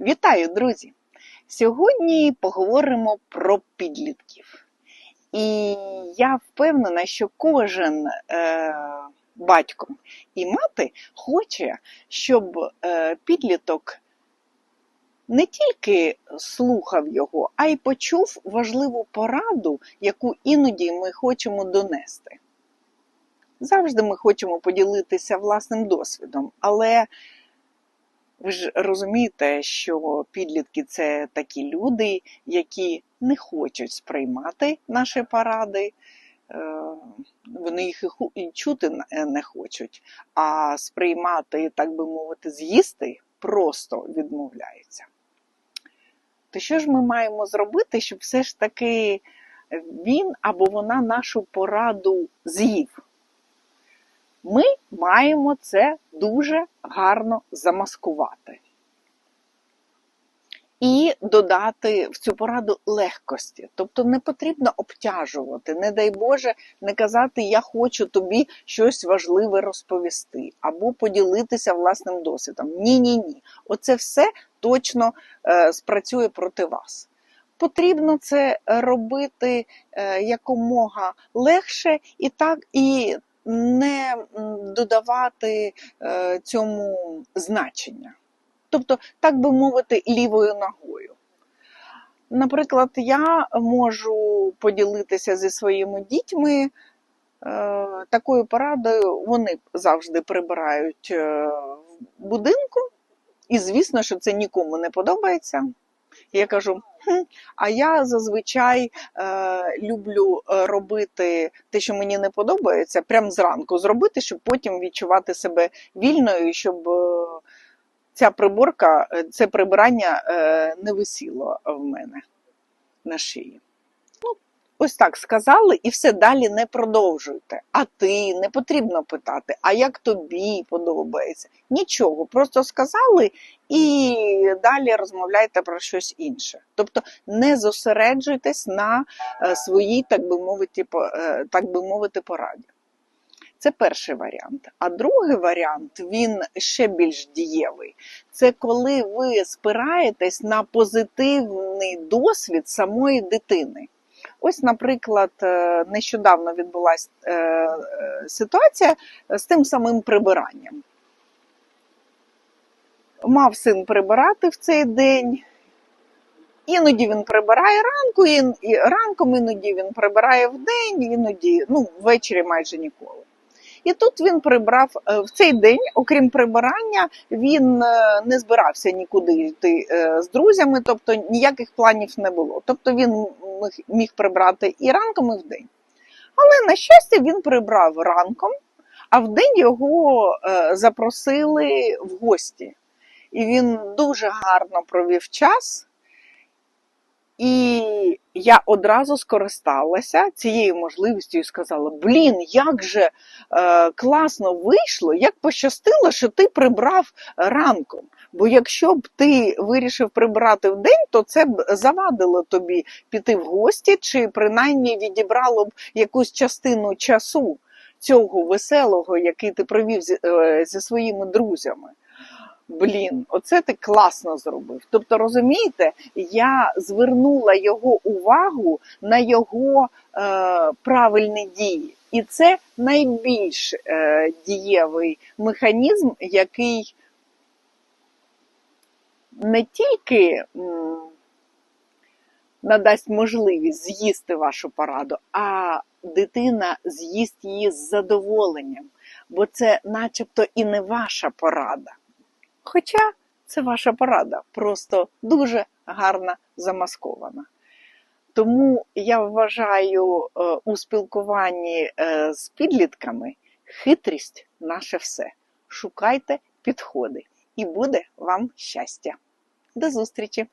Вітаю, друзі! Сьогодні поговоримо про підлітків. І я впевнена, що кожен е, батько і мати хоче, щоб е, підліток не тільки слухав його, а й почув важливу пораду, яку іноді ми хочемо донести. Завжди ми хочемо поділитися власним досвідом, але ви ж розумієте, що підлітки це такі люди, які не хочуть сприймати наші поради, е, вони їх і чути не хочуть, а сприймати, так би мовити, з'їсти просто відмовляються. То що ж ми маємо зробити, щоб все ж таки він або вона нашу пораду з'їв? Ми маємо це дуже гарно замаскувати. І додати в цю пораду легкості. Тобто не потрібно обтяжувати, не дай Боже, не казати Я хочу тобі щось важливе розповісти або поділитися власним досвідом. Ні, ні, ні. Оце все точно е, спрацює проти вас. Потрібно це робити е, якомога легше і так і не додавати е, цьому значення. Тобто, так би мовити, лівою ногою. Наприклад, я можу поділитися зі своїми дітьми е, такою порадою, вони завжди прибирають е, в будинку, і звісно, що це нікому не подобається. Я кажу, а я зазвичай е, люблю е, робити те, що мені не подобається, прямо зранку зробити, щоб потім відчувати себе вільною, щоб е, ця приборка, е, це прибирання не висіло в мене на шиї. Ось так сказали, і все далі не продовжуйте. А ти не потрібно питати, а як тобі подобається? Нічого, просто сказали і далі розмовляйте про щось інше. Тобто не зосереджуйтесь на е, своїй, так би мовити, е, так би мовити, пораді. Це перший варіант. А другий варіант він ще більш дієвий. Це коли ви спираєтесь на позитивний досвід самої дитини. Ось, наприклад, е, нещодавно відбулася е, ситуація з тим самим прибиранням. Мав син прибирати в цей день. Іноді він прибирає ранку, і ранком іноді він прибирає в день, іноді ну, ввечері майже ніколи. І тут він прибрав е, в цей день, окрім прибирання, він не збирався нікуди йти з друзями, тобто ніяких планів не було. Тобто він міг, прибрати і ранком, і вдень. Але на щастя, він прибрав ранком, а вдень його е, запросили в гості. І він дуже гарно провів час. І я одразу скористалася цією можливістю і сказала: Блін, як же е, класно вийшло, як пощастило, що ти прибрав ранком. Бо якщо б ти вирішив прибрати в день, то це б завадило тобі піти в гості, чи принаймні відібрало б якусь частину часу цього веселого, який ти провів зі, е, зі своїми друзями. Блін, оце ти класно зробив. Тобто, розумієте, я звернула його увагу на його е, правильні дії. І це найбільш е, дієвий механізм, який не тільки м, надасть можливість з'їсти вашу пораду, а дитина з'їсть її з задоволенням, бо це начебто і не ваша порада. Хоча це ваша порада, просто дуже гарно замаскована. Тому я вважаю е, у спілкуванні е, з підлітками хитрість наше все. Шукайте підходи, і буде вам щастя. До зустрічі!